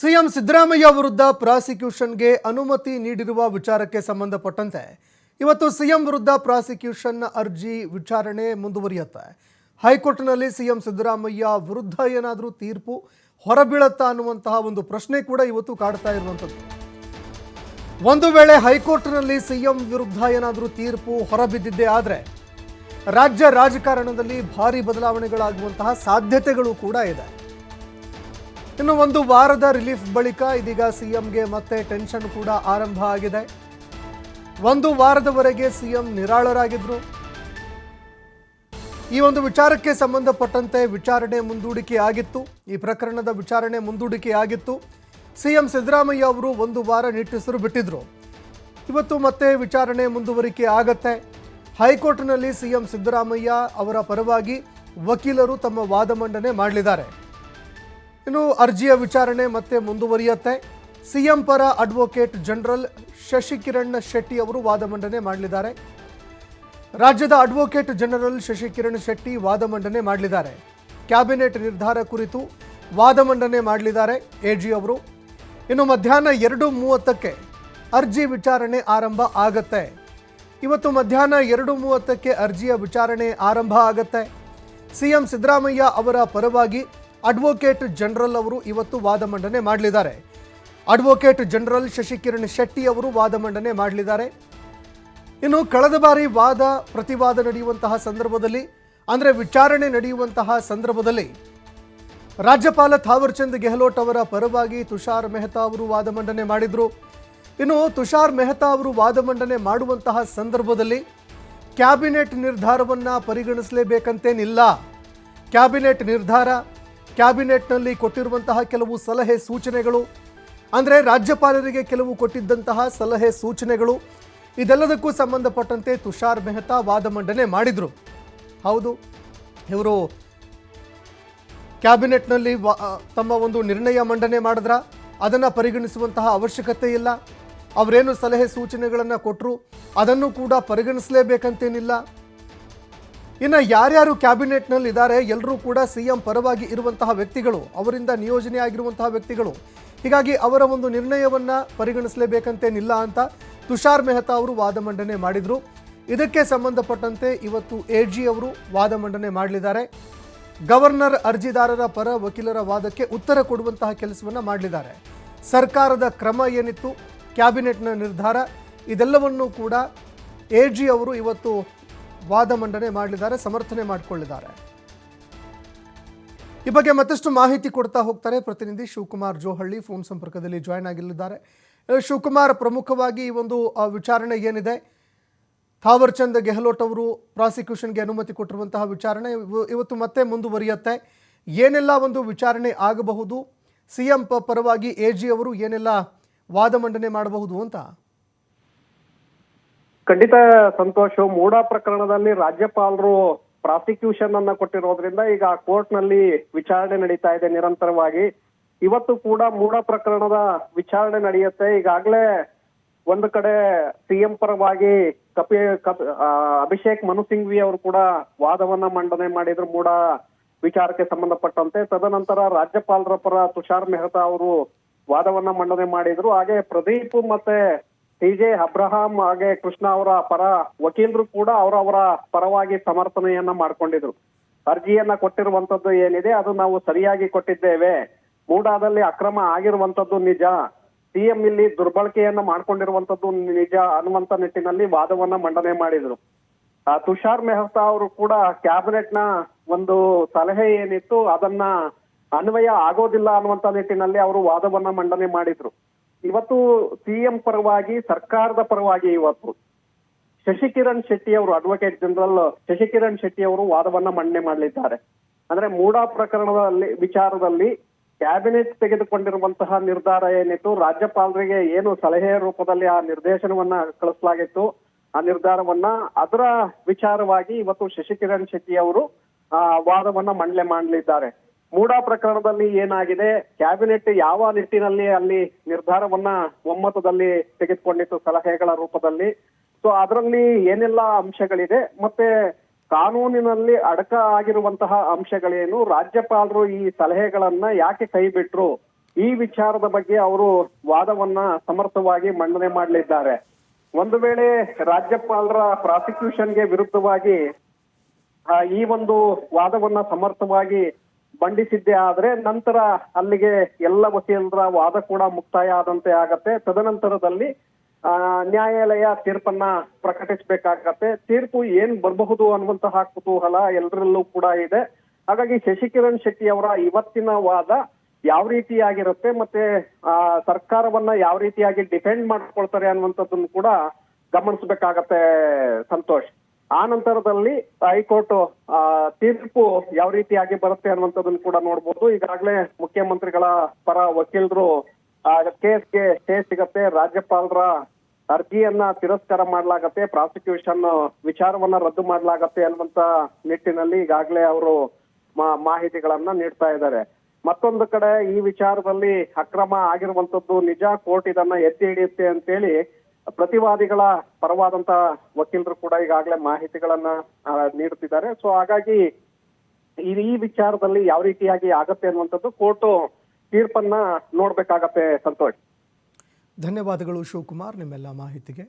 CM Siddaramaiah ವಿರುದ್ಧ ಪ್ರಾಸಿಕ್ಯೂಷನ್ಗೆ ಅನುಮತಿ ನೀಡಿರುವ ವಿಚಾರಕ್ಕೆ ಸಂಬಂಧಪಟ್ಟಂತೆ ಇವತ್ತು ಸಿಎಂ ವಿರುದ್ಧ ಪ್ರಾಸಿಕ್ಯೂಷನ್ ಅರ್ಜಿ ವಿಚಾರಣೆ ಮುಂದುವರಿಯುತ್ತೆ. ಹೈಕೋರ್ಟ್ನಲ್ಲಿ ಸಿಎಂ ಸಿದ್ದರಾಮಯ್ಯ ವಿರುದ್ಧ ಏನಾದರೂ ತೀರ್ಪು ಹೊರಬೀಳತ್ತಾ ಅನ್ನುವಂತಹ ಒಂದು ಪ್ರಶ್ನೆ ಕೂಡ ಇವತ್ತು ಕಾಡ್ತಾ ಇರುವಂಥದ್ದು. ಒಂದು ವೇಳೆ ಹೈಕೋರ್ಟ್ನಲ್ಲಿ ಸಿಎಂ ವಿರುದ್ಧ ಏನಾದರೂ ತೀರ್ಪು ಹೊರಬಿದ್ದಿದ್ದೇ ಆದರೆ ರಾಜ್ಯ ರಾಜಕಾರಣದಲ್ಲಿ ಭಾರಿ ಬದಲಾವಣೆಗಳಾಗುವಂತಹ ಸಾಧ್ಯತೆಗಳು ಕೂಡ ಇದೆ. ಇನ್ನು ಒಂದು ವಾರದ ರಿಲೀಫ್ ಬಳಿಕ ಇದೀಗ ಸಿಎಂಗೆ ಮತ್ತೆ ಟೆನ್ಷನ್ ಕೂಡ ಆರಂಭ ಆಗಿದೆ. ಒಂದು ವಾರದವರೆಗೆ ಸಿಎಂ ನಿರಾಳರಾಗಿದ್ರು. ಈ ಒಂದು ವಿಚಾರಕ್ಕೆ ಸಂಬಂಧಪಟ್ಟಂತೆ ವಿಚಾರಣೆ ಮುಂದೂಡಿಕೆ ಆಗಿತ್ತು. ಈ ಪ್ರಕರಣದ ವಿಚಾರಣೆ ಮುಂದೂಡಿಕೆ ಆಗಿತ್ತು. ಸಿಎಂ ಸಿದ್ದರಾಮಯ್ಯ ಅವರು ಒಂದು ವಾರ ನಿಟ್ಟುಸಿರು ಬಿಟ್ಟಿದ್ರು. ಇವತ್ತು ಮತ್ತೆ ವಿಚಾರಣೆ ಮುಂದುವರಿಕೆ ಆಗತ್ತೆ. ಹೈಕೋರ್ಟ್ನಲ್ಲಿ ಸಿಎಂ ಸಿದ್ದರಾಮಯ್ಯ ಅವರ ಪರವಾಗಿ ವಕೀಲರು ತಮ್ಮ ವಾದ ಮಂಡನೆ ಮಾಡಲಿದ್ದಾರೆ. ಇನ್ನು ಅರ್ಜಿಯ ವಿಚಾರಣೆ ಮತ್ತೆ ಮುಂದುವರಿಯುತ್ತೆ. ಸಿಎಂ ಪರ ಅಡ್ವೊಕೇಟ್ ಜನರಲ್ ಶಶಿಕಿರಣ್ ಶೆಟ್ಟಿ ಅವರು ವಾದ ಮಂಡನೆ ಮಾಡಲಿದ್ದಾರೆ. ರಾಜ್ಯದ ಅಡ್ವೊಕೇಟ್ ಜನರಲ್ ಶಶಿಕಿರಣ್ ಶೆಟ್ಟಿ ವಾದ ಮಂಡನೆ ಮಾಡಲಿದ್ದಾರೆ. ಕ್ಯಾಬಿನೆಟ್ ನಿರ್ಧಾರ ಕುರಿತು ವಾದ ಮಂಡನೆ ಮಾಡಲಿದ್ದಾರೆ ಎಜಿ ಅವರು. ಇನ್ನು ಮಧ್ಯಾಹ್ನ ಎರಡು ಮೂವತ್ತಕ್ಕೆ ಅರ್ಜಿ ವಿಚಾರಣೆ ಆರಂಭ ಆಗತ್ತೆ. ಇವತ್ತು ಮಧ್ಯಾಹ್ನ ಎರಡು ಮೂವತ್ತಕ್ಕೆ ಅರ್ಜಿಯ ವಿಚಾರಣೆ ಆರಂಭ ಆಗತ್ತೆ. ಸಿಎಂ ಸಿದ್ದರಾಮಯ್ಯ ಅವರ ಪರವಾಗಿ ಅಡ್ವೊಕೇಟ್ ಜನರಲ್ ಅವರು ಇವತ್ತು ವಾದ ಮಂಡನೆ ಮಾಡಲಿದ್ದಾರೆ. ಅಡ್ವೊಕೇಟ್ ಜನರಲ್ ಶಶಿಕಿರಣ್ ಶೆಟ್ಟಿ ಅವರು ವಾದ ಮಂಡನೆ ಮಾಡಲಿದ್ದಾರೆ. ಇನ್ನು ಕಳೆದ ಬಾರಿ ವಾದ ಪ್ರತಿವಾದ ನಡೆಯುವಂತಹ ಸಂದರ್ಭದಲ್ಲಿ, ಅಂದರೆ ವಿಚಾರಣೆ ನಡೆಯುವಂತಹ ಸಂದರ್ಭದಲ್ಲಿ ರಾಜ್ಯಪಾಲ ಥಾವರ್ಚಂದ್ ಗೆಹ್ಲೋಟ್ ಅವರ ಪರವಾಗಿ ತುಷಾರ್ ಮೆಹ್ತಾ ಅವರು ವಾದ ಮಂಡನೆ ಮಾಡಿದರು. ಇನ್ನು ತುಷಾರ್ ಮೆಹ್ತಾ ಅವರು ವಾದ ಮಂಡನೆ ಮಾಡುವಂತಹ ಸಂದರ್ಭದಲ್ಲಿ ಕ್ಯಾಬಿನೆಟ್ ನಿರ್ಧಾರವನ್ನು ಪರಿಗಣಿಸಲೇಬೇಕಂತೇನಿಲ್ಲ. ಕ್ಯಾಬಿನೆಟ್ ನಿರ್ಧಾರ ಕ್ಯಾಬಿನೆಟ್ನಲ್ಲಿ ಕೊಟ್ಟಿರುವಂತಹ ಕೆಲವು ಸಲಹೆ ಸೂಚನೆಗಳು, ಅಂದರೆ ರಾಜ್ಯಪಾಲರಿಗೆ ಕೆಲವು ಕೊಟ್ಟಿದ್ದಂತಹ ಸಲಹೆ ಸೂಚನೆಗಳು, ಇದೆಲ್ಲದಕ್ಕೂ ಸಂಬಂಧಪಟ್ಟಂತೆ ತುಷಾರ್ ಮೆಹ್ತಾ ವಾದ ಮಂಡನೆ ಮಾಡಿದರು. ಹೌದು, ಇವರು ಕ್ಯಾಬಿನೆಟ್ನಲ್ಲಿ ತಮ್ಮ ಒಂದು ನಿರ್ಣಯ ಮಂಡನೆ ಮಾಡಿದ್ರ? ಅದನ್ನು ಪರಿಗಣಿಸುವಂತಹ ಅವಶ್ಯಕತೆ ಇಲ್ಲ. ಅವರೇನು ಸಲಹೆ ಸೂಚನೆಗಳನ್ನು ಕೊಟ್ಟರು ಅದನ್ನು ಕೂಡ ಪರಿಗಣಿಸಲೇಬೇಕಂತೇನಿಲ್ಲ. ಇನ್ನು ಯಾರ್ಯಾರು ಕ್ಯಾಬಿನೆಟ್ನಲ್ಲಿ ಇದ್ದಾರೆ ಎಲ್ಲರೂ ಕೂಡ ಸಿ ಎಂ ಪರವಾಗಿ ಇರುವಂತಹ ವ್ಯಕ್ತಿಗಳು, ಅವರಿಂದ ನಿಯೋಜನೆ ಆಗಿರುವಂತಹ ವ್ಯಕ್ತಿಗಳು. ಹೀಗಾಗಿ ಅವರ ಒಂದು ನಿರ್ಣಯವನ್ನು ಪರಿಗಣಿಸಲೇಬೇಕಂತೇನಿಲ್ಲ ಅಂತ ತುಷಾರ್ ಮೆಹ್ತಾ ಅವರು ವಾದ ಮಂಡನೆ ಮಾಡಿದರು. ಇದಕ್ಕೆ ಸಂಬಂಧಪಟ್ಟಂತೆ ಇವತ್ತು ಎ ಜಿ ಅವರು ವಾದ ಮಂಡನೆ ಮಾಡಲಿದ್ದಾರೆ. ಗವರ್ನರ್ ಅರ್ಜಿದಾರರ ಪರ ವಕೀಲರ ವಾದಕ್ಕೆ ಉತ್ತರ ಕೊಡುವಂತಹ ಕೆಲಸವನ್ನು ಮಾಡಲಿದ್ದಾರೆ. ಸರ್ಕಾರದ ಕ್ರಮ ಏನಿತ್ತು, ಕ್ಯಾಬಿನೆಟ್ನ ನಿರ್ಧಾರ, ಇದೆಲ್ಲವನ್ನೂ ಕೂಡ ಎ ಜಿ ಅವರು ಇವತ್ತು ವಾದ ಮಂಡನೆ ಮಾಡಲಿದ್ದಾರೆ ಸಮರ್ಥನೆ ಮಾಡಿಕೊಳ್ಳಿದ್ದಾರೆ. ಈ ಬಗ್ಗೆ ಮತ್ತಷ್ಟು ಮಾಹಿತಿ ಕೊಡ್ತಾ ಹೋಗ್ತಾರೆ ಪ್ರತಿನಿಧಿ ಶಿವಕುಮಾರ್ ಜೋಹಳ್ಳಿ ಫೋನ್ ಸಂಪರ್ಕದಲ್ಲಿ ಜಾಯ್ನ್ ಆಗಿಲ್ಲಿದ್ದಾರೆ. ಅಹ್, ಶಿವಕುಮಾರ್ ಪ್ರಮುಖವಾಗಿ ಈ ಒಂದು ವಿಚಾರಣೆ ಏನಿದೆ? ಥಾವರ್ಚಂದ್ ಗೆಹ್ಲೋಟ್ ಅವರು ಪ್ರಾಸಿಕ್ಯೂಷನ್ಗೆ ಅನುಮತಿ ಕೊಟ್ಟಿರುವಂತಹ ವಿಚಾರಣೆ ಇವ- ಇವತ್ತು ಮತ್ತೆ ಮುಂದುವರಿಯುತ್ತೆ. ಏನೆಲ್ಲ ಒಂದು ವಿಚಾರಣೆ ಆಗಬಹುದು? ಸಿ ಎಂ ಪರವಾಗಿ ಎ ಜಿ ಅವರು ಏನೆಲ್ಲ ವಾದ ಮಂಡನೆ ಮಾಡಬಹುದು ಅಂತ? ಖಂಡಿತ ಸಂತೋಷ್ ಮೂಡ ಪ್ರಕರಣದಲ್ಲಿ ರಾಜ್ಯಪಾಲರು ಪ್ರಾಸಿಕ್ಯೂಷನ್ ಅನ್ನ ಕೊಟ್ಟಿರೋದ್ರಿಂದ ಈಗ ಕೋರ್ಟ್ನಲ್ಲಿ ವಿಚಾರಣೆ ನಡೀತಾ ಇದೆ ನಿರಂತರವಾಗಿ. ಇವತ್ತು ಕೂಡ ಮೂಡ ಪ್ರಕರಣದ ವಿಚಾರಣೆ ನಡೆಯುತ್ತೆ. ಈಗಾಗಲೇ ಒಂದು ಕಡೆ ಸಿಎಂ ಪರವಾಗಿ ಕಪಿ ಆ, ಅಭಿಷೇಕ್ ಮನು ಸಿಂಘ್ವಿ ಅವರು ಕೂಡ ವಾದವನ್ನ ಮಂಡನೆ ಮಾಡಿದ್ರು ಮೂಡ ವಿಚಾರಕ್ಕೆ ಸಂಬಂಧಪಟ್ಟಂತೆ. ತದನಂತರ ರಾಜ್ಯಪಾಲರ ಪರ ತುಷಾರ್ ಮೆಹ್ತಾ ಅವರು ವಾದವನ್ನ ಮಂಡನೆ ಮಾಡಿದ್ರು. ಹಾಗೆ ಪ್ರದೀಪ್ ಮತ್ತೆ ಟಿ ಜೆ ಅಬ್ರಹಾಂ ಹಾಗೆ ಕೃಷ್ಣ ಅವರ ಪರ ವಕೀಲರು ಕೂಡ ಅವರವರ ಪರವಾಗಿ ಸಮರ್ಥನೆಯನ್ನ ಮಾಡ್ಕೊಂಡಿದ್ರು. ಅರ್ಜಿಯನ್ನ ಕೊಟ್ಟಿರುವಂತದ್ದು ಏನಿದೆ ಅದು ನಾವು ಸರಿಯಾಗಿ ಕೊಟ್ಟಿದ್ದೇವೆ. ಮೂಡಾದಲ್ಲಿ ಅಕ್ರಮ ಆಗಿರುವಂತದ್ದು ನಿಜ. ಸಿಎಂ ಇಲ್ಲಿ ದುರ್ಬಳಕೆಯನ್ನ ಮಾಡ್ಕೊಂಡಿರುವಂತದ್ದು ನಿಜ ಅನ್ನುವಂತ ನಿಟ್ಟಿನಲ್ಲಿ ವಾದವನ್ನ ಮಂಡನೆ ಮಾಡಿದ್ರು. ತುಷಾರ್ ಮೆಹ್ತಾ ಅವರು ಕೂಡ ಕ್ಯಾಬಿನೆಟ್ನ ಒಂದು ಸಲಹೆ ಏನಿತ್ತು ಅದನ್ನ ಅನ್ವಯ ಆಗೋದಿಲ್ಲ ಅನ್ನುವಂತ ನಿಟ್ಟಿನಲ್ಲಿ ಅವರು ವಾದವನ್ನ ಮಂಡನೆ ಮಾಡಿದ್ರು. ಇವತ್ತು ಸಿಎಂ ಪರವಾಗಿ, ಸರ್ಕಾರದ ಪರವಾಗಿ ಇವತ್ತು ಶಶಿಕಿರಣ್ ಶೆಟ್ಟಿ ಅವರು ಅಡ್ವೊಕೇಟ್ ಜನರಲ್ ಶಶಿಕಿರಣ್ ಶೆಟ್ಟಿ ಅವರು ವಾದವನ್ನ ಮಂಡನೆ ಮಾಡಲಿದ್ದಾರೆ. ಅಂದ್ರೆ ಮೂಡಾ ಪ್ರಕರಣದಲ್ಲಿ, ವಿಚಾರದಲ್ಲಿ ಕ್ಯಾಬಿನೆಟ್ ತೆಗೆದುಕೊಂಡಿರುವಂತಹ ನಿರ್ಧಾರ ಏನಿತ್ತು, ರಾಜ್ಯಪಾಲರಿಗೆ ಏನು ಸಲಹೆ ರೂಪದಲ್ಲಿ ಆ ನಿರ್ದೇಶನವನ್ನ ಕಳಿಸಲಾಗಿತ್ತು, ಆ ನಿರ್ಧಾರವನ್ನ ಅದರ ವಿಚಾರವಾಗಿ ಇವತ್ತು ಶಶಿಕಿರಣ್ ಶೆಟ್ಟಿ ಅವರು ಆ ವಾದವನ್ನ ಮಂಡನೆ ಮಾಡಲಿದ್ದಾರೆ. ಮೂಡಾ ಪ್ರಕರಣದಲ್ಲಿ ಏನಾಗಿದೆ? ಕ್ಯಾಬಿನೆಟ್ ಯಾವ ನಿಟ್ಟಿನಲ್ಲಿ ಅಲ್ಲಿ ನಿರ್ಧಾರವನ್ನ ಒಮ್ಮತದಲ್ಲಿ ತೆಗೆದುಕೊಂಡಿತ್ತು ಸಲಹೆಗಳ ರೂಪದಲ್ಲಿ? ಸೊ ಅದರಲ್ಲಿ ಏನೆಲ್ಲ ಅಂಶಗಳಿದೆ? ಮತ್ತೆ ಕಾನೂನಿನಲ್ಲಿ ಅಡಕ ಆಗಿರುವಂತಹ ಅಂಶಗಳೇನು? ರಾಜ್ಯಪಾಲರು ಈ ಸಲಹೆಗಳನ್ನ ಯಾಕೆ ಕೈಬಿಟ್ರು ಈ ವಿಚಾರದ ಬಗ್ಗೆ ಅವರು ವಾದವನ್ನ ಸಮರ್ಥವಾಗಿ ಮಂಡನೆ ಮಾಡಲಿದ್ದಾರೆ. ಒಂದು ವೇಳೆ ರಾಜ್ಯಪಾಲರ ಪ್ರಾಸಿಕ್ಯೂಷನ್ಗೆ ವಿರುದ್ಧವಾಗಿ ಈ ಒಂದು ವಾದವನ್ನ ಸಮರ್ಥವಾಗಿ ಮಂಡಿಸಿದ್ದೇ ಆದ್ರೆ ನಂತರ ಅಲ್ಲಿಗೆ ಎಲ್ಲ ವಕೀಲರ ವಾದ ಕೂಡ ಮುಕ್ತಾಯ ಆದಂತೆ ಆಗತ್ತೆ. ತದನಂತರದಲ್ಲಿ ನ್ಯಾಯಾಲಯ ತೀರ್ಪನ್ನ ಪ್ರಕಟಿಸಬೇಕಾಗತ್ತೆ. ತೀರ್ಪು ಏನ್ ಬರಬಹುದು ಅನ್ನುವಂತಹ ಕುತೂಹಲ ಎಲ್ಲರಲ್ಲೂ ಕೂಡ ಇದೆ. ಹಾಗಾಗಿ ಶಶಿಕಿರಣ್ ಶೆಟ್ಟಿ ಅವರ ಇವತ್ತಿನ ವಾದ ಯಾವ ರೀತಿಯಾಗಿರುತ್ತೆ ಮತ್ತೆ, ಆ, ಸರ್ಕಾರವನ್ನ ಯಾವ ರೀತಿಯಾಗಿ ಡಿಫೆಂಡ್ ಮಾಡ್ಕೊಳ್ತಾರೆ ಅನ್ನುವಂಥದ್ದನ್ನು ಕೂಡ ಗಮನಿಸಬೇಕಾಗತ್ತೆ ಸಂತೋಷ್. ಆ ನಂತರದಲ್ಲಿ ಹೈಕೋರ್ಟ್ ತೀರ್ಪು ಯಾವ ರೀತಿಯಾಗಿ ಬರುತ್ತೆ ಅನ್ನುವಂಥದ್ದನ್ನ ಕೂಡ ನೋಡ್ಬೋದು. ಈಗಾಗಲೇ ಮುಖ್ಯಮಂತ್ರಿಗಳ ಪರ ವಕೀಲರು ಕೇಸ್ಗೆ ಸ್ಟೇ ಸಿಗತ್ತೆ, ರಾಜ್ಯಪಾಲರ ಅರ್ಜಿಯನ್ನ ತಿರಸ್ಕಾರ ಮಾಡಲಾಗತ್ತೆ, ಪ್ರಾಸಿಕ್ಯೂಷನ್ ವಿಚಾರವನ್ನ ರದ್ದು ಮಾಡಲಾಗತ್ತೆ ಅನ್ನುವಂತ ನಿಟ್ಟಿನಲ್ಲಿ ಈಗಾಗಲೇ ಅವರು ಮಾಹಿತಿಗಳನ್ನ ನೀಡ್ತಾ ಇದ್ದಾರೆ. ಮತ್ತೊಂದು ಕಡೆ ಈ ವಿಚಾರದಲ್ಲಿ ಅಕ್ರಮ ಆಗಿರುವಂತದ್ದು ನಿಜ, ಕೋರ್ಟ್ ಇದನ್ನ ಎತ್ತಿ ಹಿಡಿಯುತ್ತೆ ಅಂತೇಳಿ ಪ್ರತಿವಾದಿಗಳ ಪರವಾದಂತ ವಕೀಲರು ಕೂಡ ಈಗಾಗಲೇ ಮಾಹಿತಿಗಳನ್ನ ನೀಡುತ್ತಿದ್ದಾರೆ. ಸೊ ಹಾಗಾಗಿ ಈ ವಿಚಾರದಲ್ಲಿ ಯಾವ ರೀತಿಯಾಗಿ ಆಗತ್ತೆ ಅನ್ನುವಂಥದ್ದು ಕೋರ್ಟ್ ತೀರ್ಪನ್ನ ನೋಡ್ಬೇಕಾಗತ್ತೆ ಸಂತೋಷ್. ಧನ್ಯವಾದಗಳು ಶಿವಕುಮಾರ್, ನಿಮ್ಮೆಲ್ಲ ಮಾಹಿತಿಗೆ.